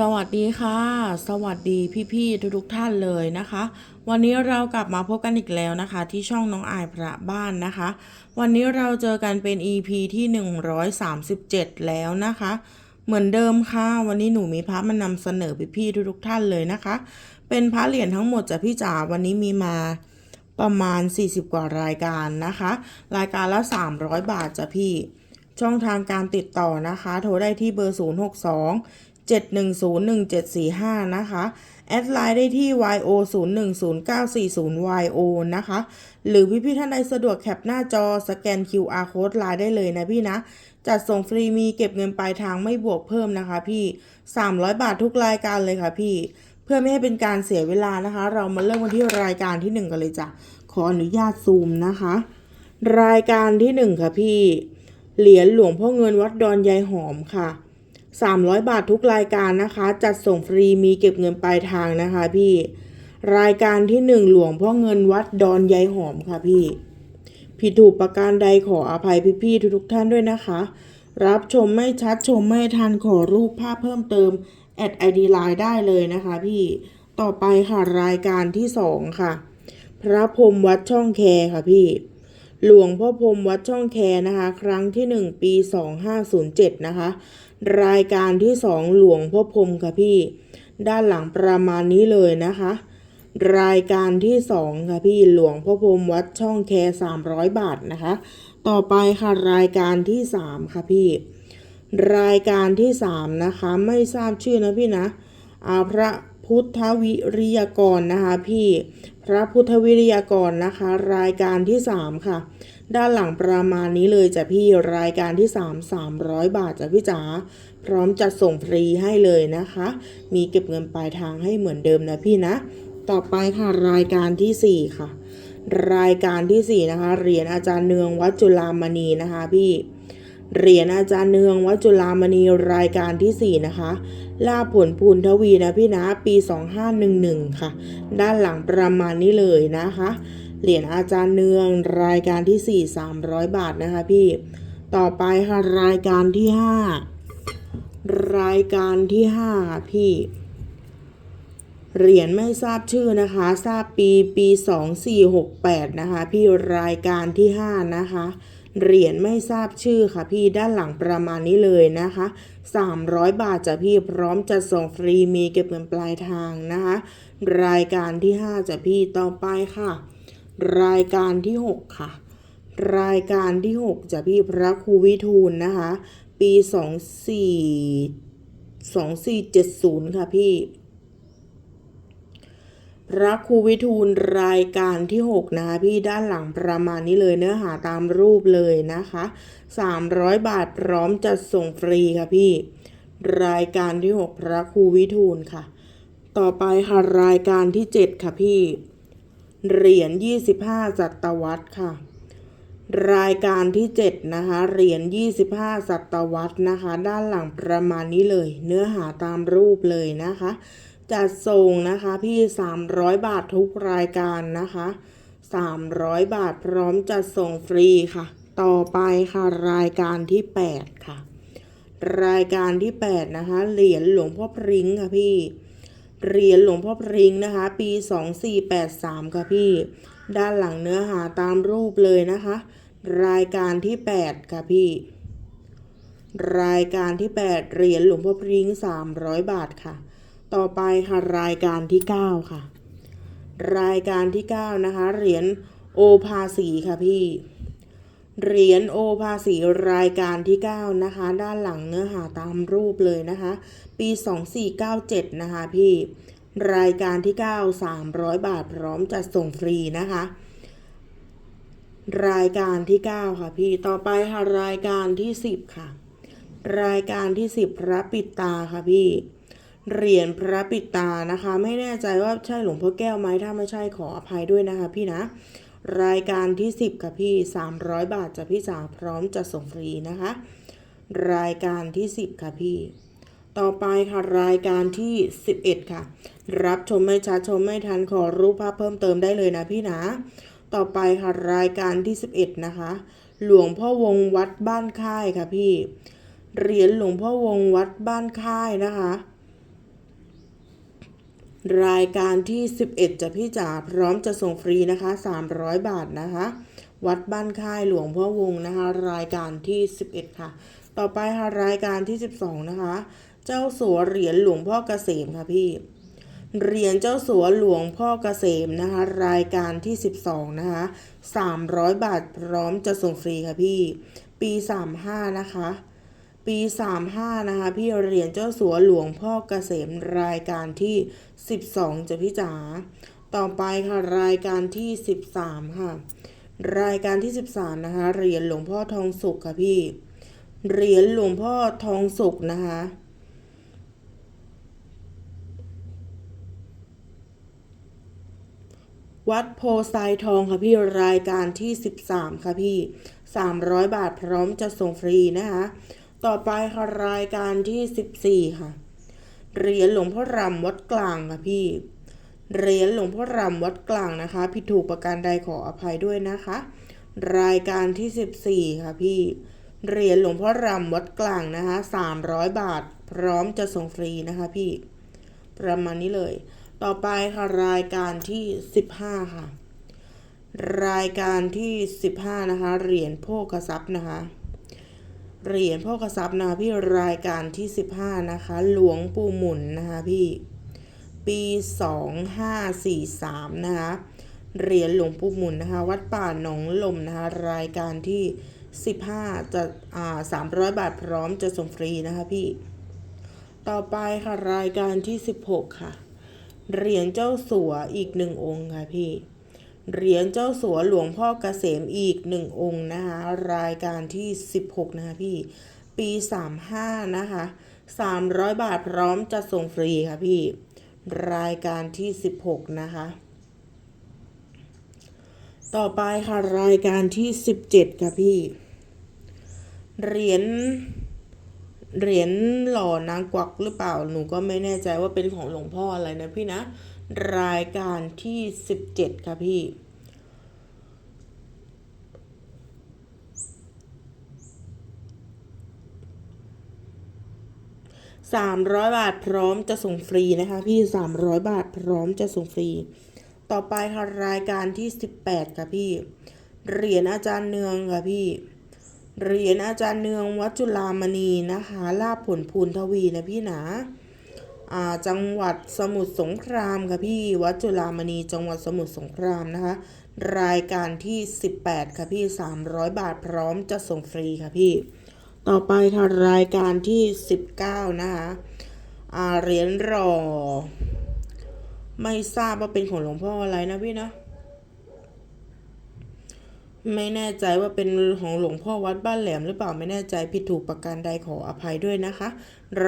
สวัสดีค่ะ สวัสดีพี่ๆทุกๆท่านเลยนะคะ วันนี้เรากลับมาพบกันอีกแล้วนะคะ ที่ช่องน้องอายพระบ้านนะคะ วันนี้เราเจอกันเป็น EP ที่ 137 แล้วนะคะ เหมือนเดิมค่ะ วันนี้หนูมีพระมานำเสนอพี่ๆทุกๆท่านเลยนะคะ เป็นพระเหรียญทั้งหมดจากพี่จ๋าวันนี้มีมาประมาณ 40 กว่ารายการนะคะ รายการละ 300 บาทจ้ะพี่ช่องทางการติดต่อนะคะ โทรได้ที่เบอร์ 062 7101745 นะคะ แอดไลน์ได้ที่ yo 0 1 0 9 4 0 yo นะคะ หรือพี่พี่ท่านใดสะดวกแคปหน้าจอสแกน QR code ไลน์ได้เลยนะพี่นะ จัดส่งฟรีมีเก็บเงินปลายทางไม่บวกเพิ่มนะคะพี่ 300 บาททุกรายการเลยค่ะพี่ เพื่อไม่ให้เป็นการเสียเวลานะคะ เรามาเริ่มกันที่รายการที่ 1 กันเลยจ้ะ ขออนุญาตซูมนะคะ รายการที่ 1 ค่ะพี่ เหรียญหลวงพ่อเงินวัดดอนยายหอมค่ะ 300 บาททุกรายการนะคะ จัดส่งฟรีมีเก็บเงินปลายทางนะคะพี่ รายการที่ 1 หลวงพ่อเงินวัดดอนยายหอมค่ะพี่ผิดถูกประการใดขออภัยพี่ๆทุกๆท่านด้วยนะคะ รับชมไม่ชัดชมไม่ทันขอรูปภาพเพิ่มเติมแอดไอดีไลน์ได้เลยนะคะพี่ต่อไปค่ะรายการที่2ค่ะ พระพรมวัดช่องแคค่ะพี่ หลวงพ่อพรมวัดช่องแคนะคะ ครั้งที่1ปี2507นะคะรายการที่2หลวงพ่อพรมค่ะพี่ ด้านหลังประมาณนี้เลยนะคะ รายการที่2ค่ะพี่หลวงพ่อพรมวัดช่องแค300บาทนะคะ ต่อไปค่ะรายการที่3ค่ะพี่ รายการที่3นะคะไม่ทราบชื่อนะพี่นะอาพระพุทธวิริยกรนะคะพี่ พระพุทธวิริยากรนะคะ รายการที่ 3 ค่ะ ด้านหลังประมาณนี้เลยจ้ะพี่รายการที่ 3 300 บาทจ้ะพี่จ๋าพร้อมจัดส่งฟรีให้เลยนะคะ มีเก็บเงินปลายทางให้เหมือนเดิมนะพี่นะ ต่อไปค่ะรายการที่ 4 ค่ะ รายการที่ 4 นะคะเหรียญอาจารย์เนืองวัดจุฬามณีนะคะพี่ เหรียญอาจารย์เนืองวัดจุฬามณีรายการที่ 4 นะคะลาผลพูนทวีนะพี่นะปี 2511 ค่ะ ด้านหลังประมาณนี้เลยนะคะ เหรียญอาจารย์เนืองรายการที่ 4 300 บาทนะคะพี่ ต่อไปค่ะรายการที่ 5 รายการที่5ค่ะพี่เหรียญไม่ทราบชื่อนะคะ ทราบปีปี 2468 นะคะ พี่รายการที่ 5 นะคะ เหรียญไม่ทราบชื่อค่ะพี่ด้านหลังประมาณนี้เลยนะคะ 300 บาทจ้ะพี่พร้อมจะส่งฟรีมีเก็บเงินปลายทางนะคะ รายการที่ 5จ้ะพี่ต่อไปค่ะ รายการที่ 6 ค่ะ รายการที่6จ้ะพี่พระครูวิทูลนะคะ ปี 24 2470 ค่ะพี่ พระครูวิทูลรายการที่ 6 นะคะพี่ด้านหลังประมาณนี้เลยเนื้อหาตามรูปเลยนะคะ 300 บาทพร้อมจัดส่งฟรีค่ะพี่ รายการที่ 6 พระครูวิทูลค่ะ ต่อไปค่ะรายการที่ 7 ค่ะพี่ เหรียญ 25จัตวัตค่ะ รายการที่ 7 นะคะ เหรียญ 25ศตวรรษนะคะ ด้านหลังประมาณนี้เลย เนื้อหาตามรูปเลยนะคะ จัดส่งนะคะพี่ 300 บาททุกรายการนะคะ 300 บาทพร้อมจัดส่งฟรีค่ะ ต่อไปค่ะรายการที่ 8 ค่ะ รายการที่ 8 นะคะ เหรียญหลวงพ่อพริ้งค่ะพี่ เหรียญหลวงพ่อพริ้งนะคะ ปี 2483 ค่ะพี่ ด้านหลังเนื้อหาตามรูปเลยนะคะ รายการที่ 8 ค่ะพี่ รายการที่ 8 เหรียญหลวงพ่อพริ้ง 300 บาทค่ะ ต่อไปค่ะรายการที่ 9 ค่ะ รายการที่ 9 นะคะ เหรียญโอภาสีค่ะพี่ เหรียญโอภาสีรายการที่ 9 นะคะ ด้านหลังเนื้อหาตามรูปเลยนะคะ ปี 2497 นะคะพี่ รายการที่ 9 300 บาทพร้อมจัดส่งฟรีนะคะ รายการที่ 9 ค่ะพี่ ต่อไปค่ะรายการที่ 10 ค่ะ รายการที่ 10พระปิดตาค่ะพี่ เหรียญพระปิดตานะคะ ไม่แน่ใจว่าใช่หลวงพ่อแก้วไหมถ้าไม่ใช่ขออภัยด้วยนะคะพี่นะ รายการที่ 10 ค่ะพี่ 300 บาทจะพี่จ๋าพร้อมจะส่งฟรีนะคะ รายการที่ 10 ค่ะพี่ ต่อไปค่ะรายการที่ 11 ค่ะ รับชมไม่ชัดชมไม่ทันขอรูปภาพเพิ่มเติมได้เลยนะพี่นะ ต่อไปค่ะรายการที่ 11 นะคะ หลวงพ่อวงวัดบ้านค่ายค่ะพี่ เหรียญหลวงพ่อวงวัดบ้านค่ายนะคะ รายการที่ 11จะพี่จ๋าพร้อมจะส่งฟรีนะคะ 300 บาทนะคะ วัดบ้านค่ายหลวงพ่อวงนะคะ รายการที่ 11 ค่ะ ต่อไปค่ะรายการที่ 12 นะคะ เจ้าสัวเหรียญหลวงพ่อเกษมค่ะพี่เหรียญเจ้าสัวหลวงพ่อเกษมนะคะ รายการที่ 12 นะคะ300 บาทพร้อมจะส่งฟรีค่ะพี่ ปี 35 นะคะ ปี 35 นะคะ พี่เรียญเจ้าสัวหลวงพ่อเกษมรายการที่ 12จะพี่จ๋าต่อไปค่ะรายการที่ 13 ค่ะ รายการที่ 13 นะคะเหรียญหลวงพ่อทองสุกค่ะพี่เหรียญหลวงพ่อทองสุกนะคะวัดโพไซทองค่ะพี่รายการที่ 13 ค่ะพี่ 300 บาทพร้อมจะส่งฟรีนะคะ ต่อไปค่ะรายการที่ 14 ค่ะ เหรียญหลวงพ่อรำวัดกลางค่ะพี่ เหรียญหลวงพ่อรำวัดกลางนะคะ ผิดถูกประการใดขออภัยด้วยนะคะ รายการที่ 14 ค่ะพี่ เหรียญหลวงพ่อรำวัดกลางนะคะ300 บาท พร้อมจะส่งฟรีนะคะพี่ ประมาณนี้เลย ต่อไปค่ะรายการที่ 15 ค่ะ รายการที่ 15 นะคะ เหรียญโภคทรัพย์นะคะ เหรียญโภคทรัพย์นะคะพี่รายการที่ 15 นะคะ หลวงปู่หมุนนะคะพี่ปี 2543 นะคะเหรียญหลวงปู่หมุนนะคะ วัดป่าหนองลมนะคะ รายการที่ 15 จะอ่า300 บาทพร้อมจะส่งฟรีนะคะพี่ ต่อไปค่ะรายการที่ 16 ค่ะเหรียญเจ้าสัวอีกหนึ่งองค์ค่ะพี่ เหรียญเจ้าสัวหลวงพ่อเกษมอีกหนึ่งองค์นะคะรายการที่ 16 นะคะพี่ ปี 35 นะคะ 300 บาทพร้อมจะส่งฟรีค่ะพี่ รายการที่ 16 นะคะ ต่อไปค่ะรายการที่ 17 ค่ะพี่ เหรียญเหรียญหล่อนางกวักหรือเปล่าหนูก็ไม่แน่ใจว่าเป็นของหลวงพ่ออะไรนะพี่นะ รายการที่ 17 ค่ะพี่300บาทพร้อมจะส่งฟรีนะคะ พี่300บาทพร้อมจะส่งฟรี ต่อไปค่ะรายการที่18ค่ะพี่ เหรียญอาจารย์เนืองค่ะพี่เหรียญอาจารย์เนืองวัดจุฬามณีนะคะลาบผลพูนทวีนะพี่นะ จังหวัดสมุทรสงครามค่ะพี่วัดจุฬามณีจังหวัดสมุทรสงครามนะคะ รายการที่ 18 ค่ะพี่ 300 บาทพร้อมจะส่งฟรีค่ะพี่ ต่อไปค่ะรายการที่ 19 นะคะอาเหรียญร่อไม่ทราบว่าเป็นของหลวงพ่ออะไรนะพี่นะ ไม่แน่ใจว่าเป็นของหลวงพ่อวัดบ้านแหลมหรือเปล่าไม่แน่ใจผิดถูกประการใดขออภัยด้วยนะคะ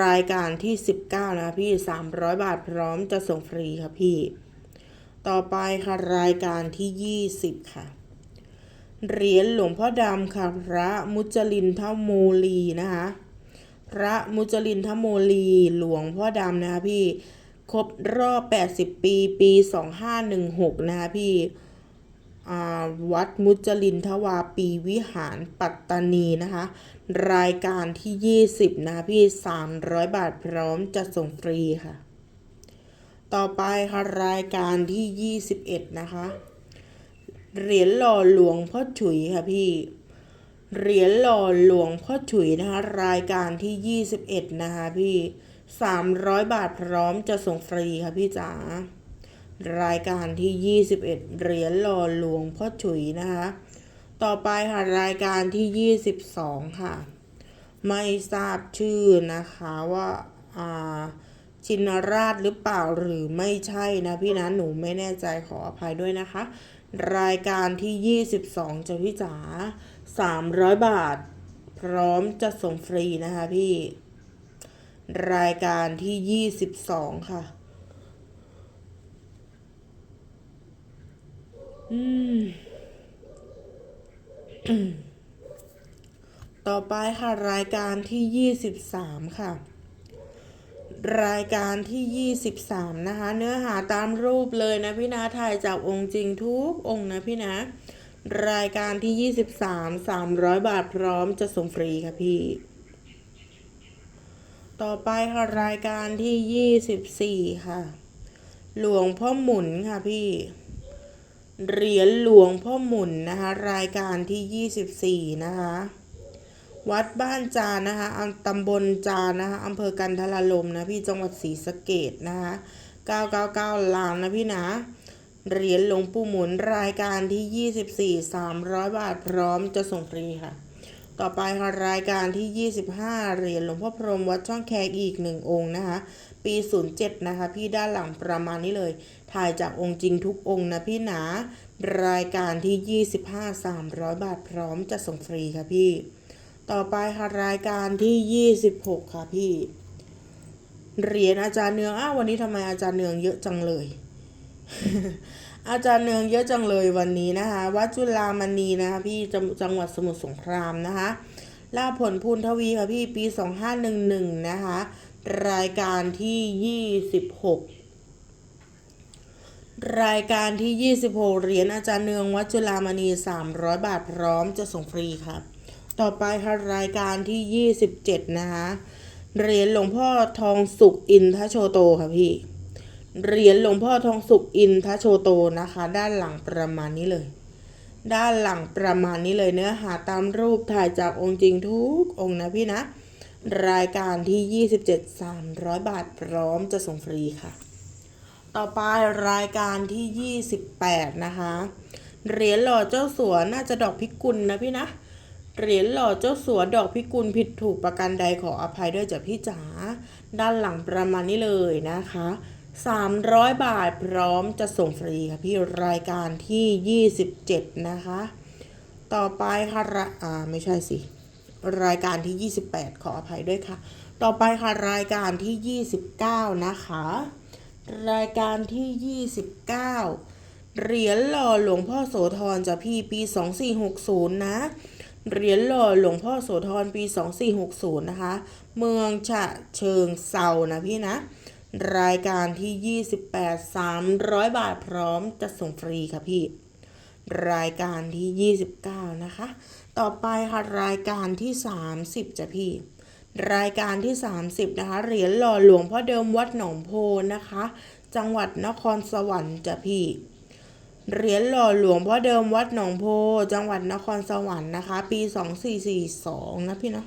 รายการที่ 19 นะพี่ 300 บาทพร้อมจะส่งฟรีค่ะพี่ ต่อไปค่ะรายการที่ 20 ค่ะเหรียญหลวงพ่อดำค่ะพระมุจลินทโมลีนะคะพระมุจลินทโมลีหลวงพ่อดำนะคะพี่ ครบรอบ 80 ปี ปี 2516 นะคะพี่ วัดมุจลินทวาปีวิหารปัตตานีนะคะ รายการที่ 20นะคะพี่ 300 บาทพร้อมจะส่งฟรีค่ะ ต่อไปค่ะรายการที่ 21 นะคะ เหรียญหล่อหลวงพ่อฉุยค่ะพี่ เหรียญหล่อหลวงพ่อฉุยนะคะ รายการที่ 21 นะคะพี่ 300 บาทพร้อมจะส่งฟรีค่ะพี่จ๋า รายการที่ 21 เหรียญหล่อหลวงพ่อฉุยนะคะ ต่อไปค่ะรายการที่ 22 ค่ะ ไม่ทราบชื่อนะคะว่าอ่าชินราชหรือเปล่าหรือไม่ใช่นะพี่นะหนูไม่แน่ใจขออภัยด้วยนะคะ รายการที่ 22จะพี่จ๋า300 บาท พร้อมจะส่งฟรีนะคะพี่ รายการที่ 22 ค่ะ อืม ต่อไปค่ะรายการที่23ค่ะ รายการที่23นะคะ เนื้อหาตามรูปเลยนะพี่นะถ่ายจากองค์จริงทุกองค์นะพี่นะ รายการที่23 300บาทพร้อมจะส่งฟรีค่ะพี่ ต่อไปค่ะรายการที่24ค่ะ หลวงพ่อหมุนค่ะพี่ เหรียญหลวงพ่อหมุนนะคะรายการที่ 24 นะคะวัดบ้านจานนะคะตำบลจานนะคะอำเภอกันทรลมนะพี่จังหวัดศรีสะเกดนะคะ999ล้านนะพี่นะเหรียญหลวงปู่หมุนรายการที่ 24 300 บาทพร้อมจะส่งฟรีค่ะ ต่อไปค่ะรายการที่ 25 เหรียญหลวงพ่อพรหมวัดช่องแคอีกหนึ่งองค์นะคะ ปี 07 นะคะ พี่ด้านหลังประมาณนี้เลย ถ่ายจากองค์จริงทุกองค์นะพี่หนา รายการที่ 25 300 บาทพร้อมจะส่งฟรีค่ะพี่ ต่อไปค่ะรายการที่ 26 ค่ะพี่ เหรียญอาจารย์เนืองอ้าววันนี้ทำไมอาจารย์เนืองเยอะจังเลย อาจารย์เนืองเยอะจังเลยวันนี้นะคะวัดจุฬามณีนะคะพี่จังจังหวัดสมุทรสงครามนะคะลาผลพูนทวีค่ะพี่ปี 2511 นะคะ รายการที่ 26 รายการที่ 26 เหรียญอาจารย์เนืองวัดจุฬามณี 300 บาทพร้อมจะส่งฟรีครับ ต่อไปค่ะรายการที่ 27 นะคะเหรียญหลวงพ่อทองสุกอินทโชโตค่ะพี่ เหรียญหลวงพ่อทองสุกอินทโชโตนะคะ ด้านหลังประมาณนี้เลย ด้านหลังประมาณนี้เลยเนื้อหาตามรูปถ่ายจากองค์จริงทุกองค์นะพี่นะ รายการที่ 27 300 บาทพร้อมจะส่งฟรีค่ะ ต่อไปรายการที่ 28 นะคะ เหรียญหล่อเจ้าสัวน่าจะดอกพิกุลนะพี่นะ เหรียญหล่อเจ้าสัวดอกพิกุลผิดถูกประการใดขออภัยด้วยจากพี่จ๋า ด้านหลังประมาณนี้เลยนะคะ 300 บาทพร้อมจะส่งฟรีค่ะพี่รายการที่ 27 นะคะ ต่อไปค่ะระอ่าไม่ใช่สิ รายการที่ 28 ขออภัยด้วยค่ะ ต่อไปค่ะรายการที่ 29 นะคะ รายการที่ 29 เหรียญหล่อหลวงพ่อโสธรจะพี่ปี 2460 นะ เหรียญหล่อหลวงพ่อโสธรปี 2460 นะคะ เมืองฉะเชิงเซานะพี่นะ รายการที่ 28 300 บาทพร้อมจะส่งฟรีค่ะพี่รายการที่ 29 นะคะ ต่อไปค่ะรายการที่ 30จ้ะพี่ รายการที่ 30 นะคะ เหรียญหล่อหลวงพ่อเดิมวัดหนองโพนะคะ จังหวัดนครสวรรค์จ้ะพี่เหรียญหล่อหลวงพ่อเดิมวัดหนองโพ จังหวัดนครสวรรค์นะคะ ปี2442นะพี่นะ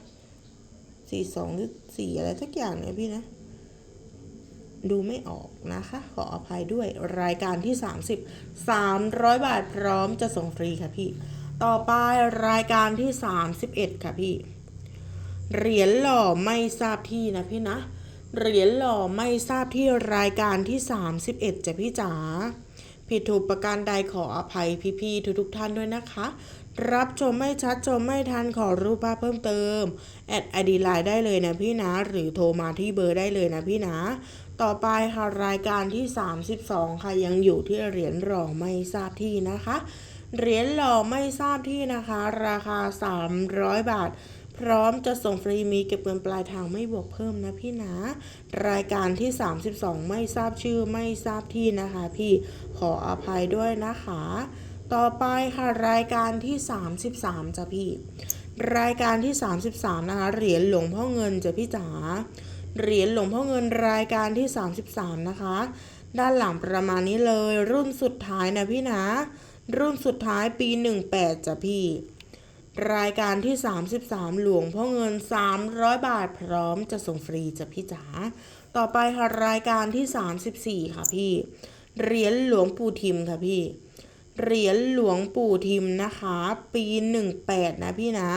42หรือ4อะไรทักอย่างเนี่ยพี่นะ ดูไม่ออกนะคะ ขออภัยด้วยรายการที่30 300บาทพร้อมจะส่งฟรีค่ะพี่ ต่อไปรายการที่ 31 ค่ะพี่ เหรียญหล่อไม่ทราบที่นะพี่นะ เหรียญหล่อไม่ทราบที่รายการที่ 31จ้ะพี่จ๋า ผิดถูกประการใดขออภัยพี่ๆทุกๆท่านด้วยนะคะ รับชมไม่ชัดชมไม่ทันขอรูปภาพเพิ่มเติม แอดไอดีไลน์ได้เลยนะพี่นะ หรือโทรมาที่เบอร์ได้เลยนะพี่นะ ต่อไปค่ะรายการที่ 32 ค่ะยังอยู่ที่เหรียญหล่อไม่ทราบที่นะคะ เหรียญหล่อไม่ทราบที่นะคะ ราคา 300 บาท พร้อมจะส่งฟรีมีเก็บเงินปลายทางไม่บวกเพิ่มนะพี่นะ รายการที่ 32 ไม่ทราบชื่อไม่ทราบที่นะคะ พี่ขออภัยด้วยนะคะ ต่อไปค่ะรายการที่ 33จ้ะพี่ รายการที่ 33 นะคะ เหรียญหลวงพ่อเงินจ้ะพี่จ๋าเหรียญหลวงพ่อเงินรายการที่ 33 นะคะ ด้านหลังประมาณนี้เลย รุ่นสุดท้ายนะพี่นะ รุ่นสุดท้ายปี 18จ้ะพี่ รายการที่ 33 หลวงพ่อเงิน 300 บาทพร้อมจะส่งฟรีจ้ะพี่จ๋าต่อไปค่ะรายการที่ 34 ค่ะพี่ เหรียญหลวงปู่ทิมค่ะพี่ เหรียญหลวงปู่ทิมนะคะ ปี 18 นะพี่นะ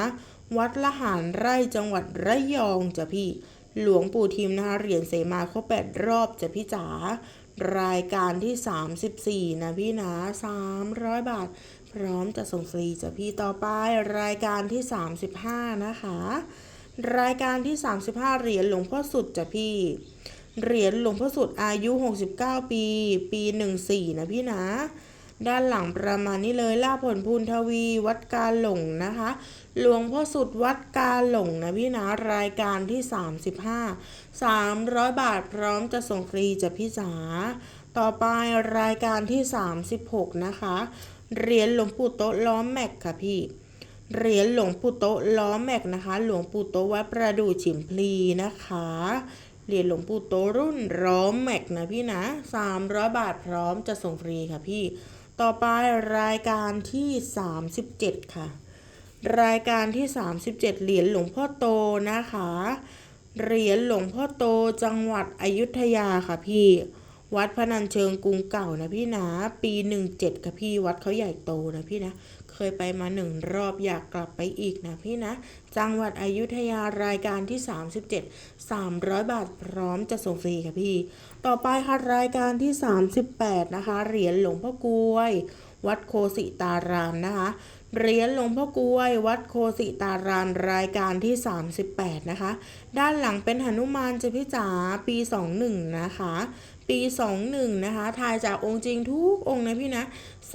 วัดละหารไร่จังหวัดระยองจ้ะพี่ หลวงปู่ทิมนะคะ เหรียญเสมาครบ8รอบจ้ะพี่จ๋า รายการที่ 34 นะพี่นะ300 บาท พร้อมจะส่งฟรีจะพี่ต่อไป รายการที่ 35 นะคะ รายการที่ 35 เหรียญหลวงพ่อสุดจะพี่ เหรียญหลวงพ่อสุดอายุ 69 ปี ปี 14 นะพี่นะ ด้านหลังประมาณนี้เลยล่าผลพูนทวีวัดกาหลงนะคะ หลวงพ่อสุดวัดกาหลงนะพี่นะรายการที่ 35 300 บาทพร้อมจะส่งฟรีจะพี่จ๋าต่อไปรายการที่ 36 นะคะเหรียญหลวงปู่โตล้อมแม็กค่ะพี่เหรียญหลวงปู่โตล้อแม็กนะคะ หลวงปู่โตวัดประดู่ฉิมพลีนะคะ เหรียญหลวงปู่โตรุ่นร้อมแม็กนะพี่นะ300บาทพร้อมจะส่งฟรีค่ะพี่ ต่อไปรายการที่ 37 ค่ะ รายการที่ 37 เหรียญหลวงพ่อโตนะคะ เหรียญหลวงพ่อโตจังหวัดอยุธยาค่ะพี่ วัดพนัญเชิงกรุงเก่านะพี่นะ ปี17ค่ะพี่วัดเขาใหญ่โตนะพี่นะ เคยไปมาหนึ่งรอบอยากกลับไปอีกนะพี่นะ จังหวัดอยุธยารายการที่ 37 300 บาทพร้อมจะส่งฟรีค่ะพี่ ต่อไปค่ะรายการที่ 38 นะคะ เหรียญหลวงพ่อกวย วัดโคสิตารามนะคะเหรียญหลวงพ่อกลวย วัดโคสิตารามรายการที่ 38 นะคะ ด้านหลังเป็นหนุมานเจาพี่จ๋าปี 21 นะคะ ปี 21 นะคะ ถ่ายจากองค์จริงทุกองค์นะพี่นะ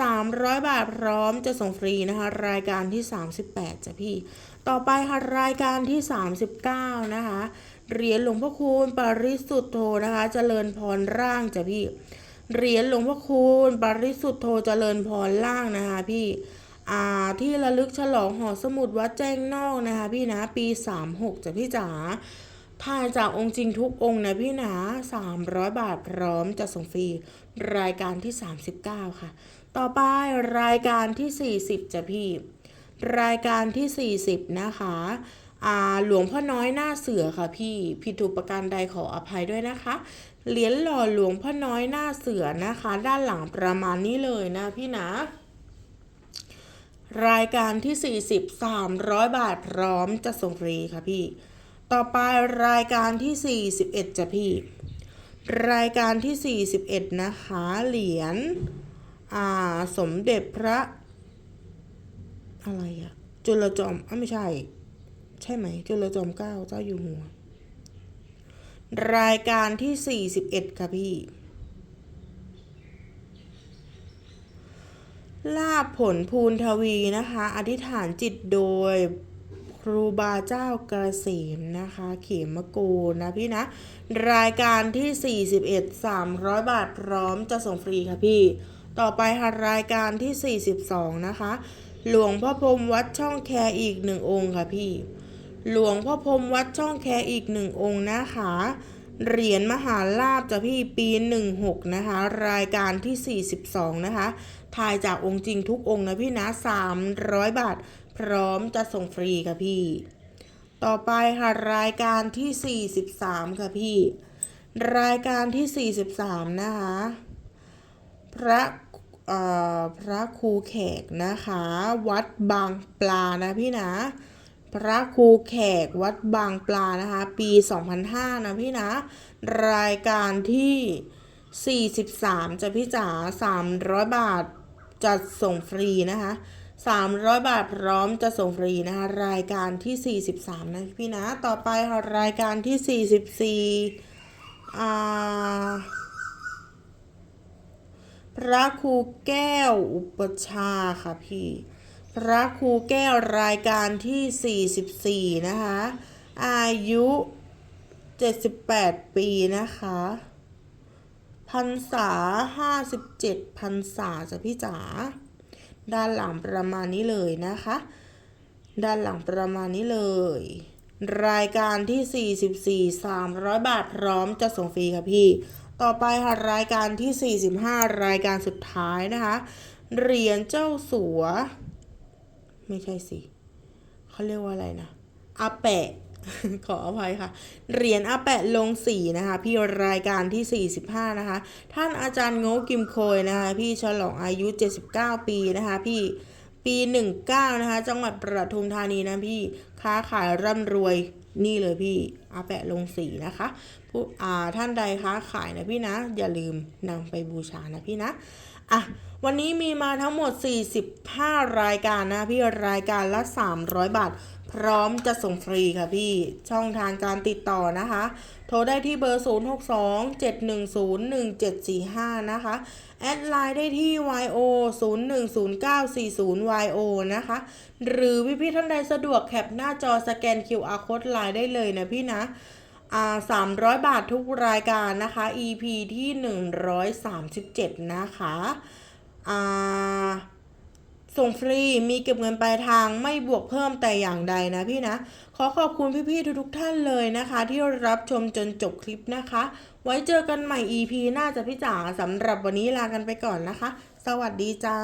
300 บาทพร้อมจะส่งฟรีนะคะ รายการที่ 38จ้ะพี่ ต่อไปค่ะรายการที่ 39 นะคะ เหรียญหลวงพ่อคูณปริสุทธโธนะคะเจริญพรร่างจ้ะพี่ เหรียญหลวงพ่อคูณปริสุทธโธเจริญพรล่างนะคะพี่อาที่ระลึกฉลองหอสมุดวัดแจ้งนอกนะคะพี่นะปี 36จ้ะพี่จ๋า ถ่ายจากองค์จริงทุกองค์นะพี่นะ300 บาทพร้อมจะส่งฟรี รายการที่ 39 ค่ะ ต่อไปรายการที่ 40จะพี่ รายการที่ 40 นะคะหลวงพ่อน้อยหน้าเสือค่ะพี่ผิดถูกประการใดขออภัยด้วยนะคะ เหรียญหล่อหลวงพ่อน้อยหน้าเสือนะคะ ด้านหลังประมาณนี้เลยนะพี่นะ รายการที่ 40 300 บาทพร้อมจะส่งฟรีค่ะพี่ ต่อไปรายการที่ 41จ้ะพี่ รายการที่ 41 นะคะเหรียญสมเด็จพระ อะไรอะจุลจอมอะไม่ใช่ ใช่ไหม จุลจอมเก้าเจ้าอยู่หัว รายการที่ 41 ค่ะพี่ลาบผลภูนทวีนะคะ อธิษฐานจิตโดย รูบาเจ้าเกษมนะคะ เขมโกนะพี่นะ รายการที่ 41 300 บาทพร้อมจะส่งฟรีค่ะพี่ ต่อไปค่ะรายการที่ 42 นะคะ หลวงพ่อพรมวัดช่องแคอีกหนึ่งองค์ค่ะพี่ หลวงพ่อพรมวัดช่องแคอีกหนึ่งองค์นะคะ เหรียญมหาลาบจะพี่ปี 16 นะคะ รายการที่ 42 นะคะถ่ายจากองค์จริงทุกองค์นะพี่นะ 300 บาท พร้อมจะส่งฟรีค่ะพี่ ต่อไปค่ะรายการที่ 43 ค่ะพี่ รายการที่ 43 นะคะ พระพระครูแขกนะคะ วัดบางปลานะพี่นะ พระครูแขกวัดบางปลานะคะ ปี 2005 นะพี่นะ รายการที่ 43 จะพี่จ๋า300 บาทจะส่งฟรีนะคะ 300 บาทพร้อมจะส่งฟรีนะคะรายการที่ 43 นะพี่นะ ต่อไปค่ะรายการที่ 44อ่าพระครูแก้วอุปชาค่ะพี่ พระครูแก้วรายการที่ 44 นะคะ อายุ 78 ปีนะคะพรรษา 57พรรษาจ้ะพี่จ๋า ด้านหลังประมาณนี้เลยนะคะ ด้านหลังประมาณนี้เลย รายการที่ 44 300 บาทพร้อมจะส่งฟรีค่ะพี่ ต่อไปค่ะรายการที่ 45 รายการสุดท้ายนะคะ เหรียญเจ้าสัว ไม่ใช่สิเขาเรียกว่าอะไรนะอาแปะ ขออภัยค่ะ เหรียญอาแปะลงสีนะคะ พี่รายการที่ 45 นะคะ ท่านอาจารย์โง่กิมโคยนะคะ พี่ฉลองอายุ 79 ปีนะคะ พี่ปี 19 นะคะ จังหวัดประทุมธานีนะพี่ ค้าขายร่ำรวยนี่เลยพี่อาแปะลงสีนะคะผู้อ่าท่านใดค้าขายนะพี่นะ อย่าลืมนำไปบูชานะพี่นะอะวันนี้มีมาทั้งหมด 45 รายการนะพี่รายการละ 300 บาท พร้อมจะส่งฟรีค่ะพี่ ช่องทางการติดต่อนะคะ โทรได้ที่เบอร์ 0627101745 นะคะ แอดไลน์ได้ที่ yo 010940 yo นะคะ หรือพี่พี่ๆท่านใดสะดวกแคปหน้าจอสแกน QR code ไลน์ได้เลยนะพี่นะอา300บาททุกรายการนะคะ EP ที่ 137 นะคะอ่า ส่งฟรีมีเก็บเงินปลายทางไม่บวกเพิ่มแต่อย่างใดนะพี่นะ ขอขอบคุณพี่ๆทุกๆท่านเลยนะคะ ที่รับชมจนจบคลิปนะคะ ไว้เจอกันใหม่ EP หน้าจะพี่จ๋าสำหรับวันนี้ลากันไปก่อนนะคะ สวัสดีจ้า